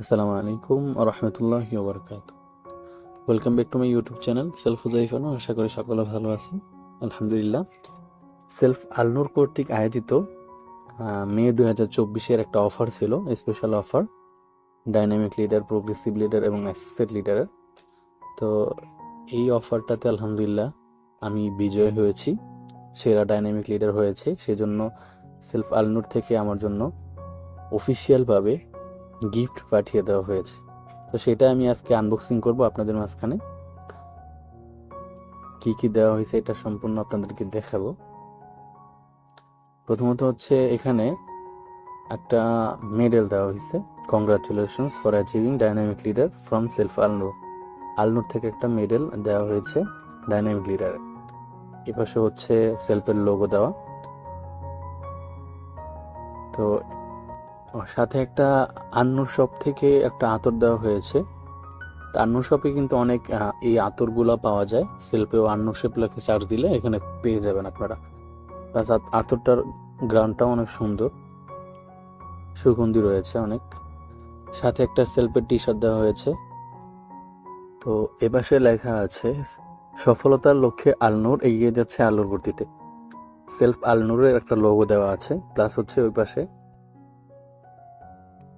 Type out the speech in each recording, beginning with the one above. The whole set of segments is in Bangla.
আসসালামু আলাইকুম রহমতুল্লাহ বরকাত welcome back to my YouTube channel self হুজাইফানো আশা করি সকলে ভালো আছেন। আলহামদুলিল্লাহ। সেলফ আলনুর কর্তৃক আয়োজিত মে দু হাজার চব্বিশের একটা অফার ছিল special offer dynamic leader progressive leader এবং অ্যাসোসিয়েট লিডারের তো এই অফারটাতে আলহামদুলিল্লাহ আমি বিজয় হয়েছি, সেরা ডাইনামিক লিডার হয়েছে। সেজন্য সেলফ আলনুর থেকে আমার জন্য অফিসিয়ালভাবে গিফট পাঠিয়ে দেওয়া হয়েছে। তো সেটা আমি আজকে আনবক্সিং করব আপনাদের মাঝখানে। কি কি দেওয়া হয়েছে এটা সম্পূর্ণ আপনাদেরকে দেখাবো। প্রথমত হচ্ছে এখানে একটা মেডেল দেওয়া হয়েছে। Congratulations for achieving dynamic leader from self Alnur Alnur থেকে একটা মেডেল দেওয়া হয়েছে ডাইনামিক লিডারের এপাশে হচ্ছে সেলফের লোগো দেওয়া। তো সাথে একটা আন্নুর শপ থেকে একটা আতর দেওয়া হয়েছে। তা আন্নুর শপে কিন্তু অনেক এই আতরগুলা পাওয়া যায়। সেলফেও আন্নুর শেপ লেখে চার্জ দিলে এখানে পেয়ে যাবেন আপনারা। প্লাস আতরটার গ্রাউন্ডটাও অনেক সুন্দর। সুগন্ধি রয়েছে অনেক। সাথে একটা সেলফের টি শার্ট দেওয়া হয়েছে। তো এপাশে লেখা আছে, সফলতার লক্ষ্যে আলনুর এগিয়ে যাচ্ছে আলোর গতিতে। সেলফ আলনুরের একটা লোগো দেওয়া আছে। প্লাস হচ্ছে ওই পাশে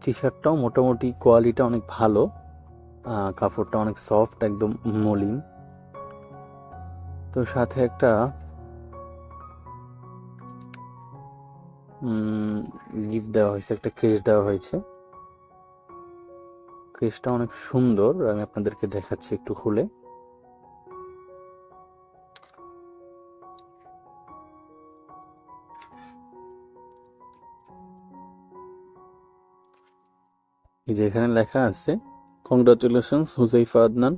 টি শার্টটাও মোটামুটি কোয়ালিটি অনেক ভালো কাপড়টা অনেক সফট একদম মলিন। তো সাথে একটা গিফট দেওয়া হয়েছে, একটা ক্রেশ দেওয়া হয়েছে। ক্রেশটা অনেক সুন্দর, আমি আপনাদেরকে দেখাচ্ছি একটু খুলে। যে এখানে লেখা আছে congratulations Huzaifa Adnan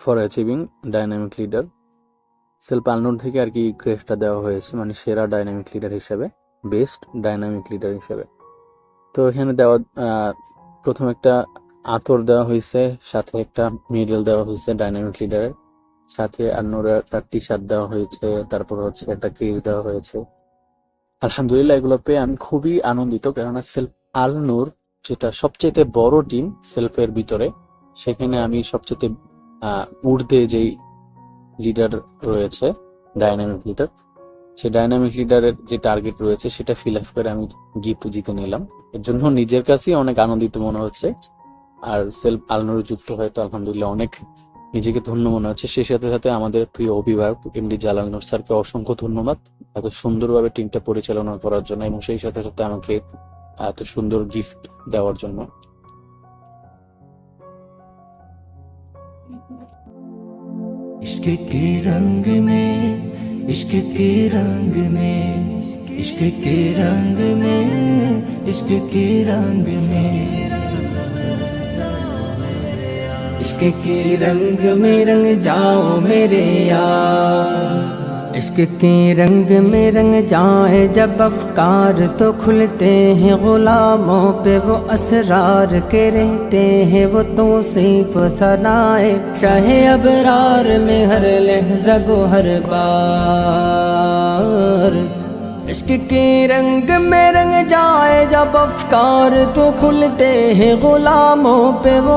for achieving dynamic leader self Alnur থেকে আর কি ক্রেস্টটা দেওয়া হয়েছে মানে সেরা ডাইনামিক লিডার হিসেবে বেস্ট ডাইনামিক লিডার হিসেবে। তো এখানে দেওয়া প্রথম একটা আতর দেওয়া হয়েছে, সাথে একটা মেডেল দেওয়া হয়েছে ডাইনামিক লিডারের সাথে আলনুর একটা টি শার্ট দেওয়া হয়েছে, তারপর হচ্ছে একটা ক্রিজ দেওয়া হয়েছে। আলহামদুলিল্লাহ এগুলো পেয়ে আমি খুবই আনন্দিত, কেননা সেলফ আলনুর যেটা সবচেয়ে বড় টিম সেলফের ভিতরে, সেখানে আমি সবচেয়ে ঊর্ধ্বে যেই লিডার রয়েছে ডাইনামিক লিডার সেই ডাইনামিক লিডারের যে টার্গেট রয়েছে, সেটা ফিল আপ করে আমি গিফট জিতে নিলাম। এর জন্য নিজের কাছেই অনেক আনন্দিত মনে হচ্ছে। আর সেলফ আলনোর যুক্ত হয়ে তো আলহামদুলিল্লাহ অনেক নিজেকে ধন্য মনে হচ্ছে। সেই সাথে সাথে আমাদের প্রিয় অভিভাবক এমডি জালাল নূর স্যারকে অসংখ্য ধন্যবাদ। এত সুন্দরভাবে টিমটা পরিচালনা করার জন্য এবং সেই সাথে সাথে আমাকে এত সুন্দর গিফট দেওয়ার জন্য। ইশক কে रंग মে, ইশক के रंग में ইশক के रंग में ইশক কে রঙ মে যাও মেরে यार इश्क के रंग में रंग जाए जब अफकार तो खुलते हैं गुलामों पे, वो असरार के रहते हैं, वो तो सिर्फ़ सनाए। चाहे अबरार में हर लहजा गो, हर बार। इश्क के रंग में रंग जाए जब अफकार तो खुलते हैं गुलामों पे, वो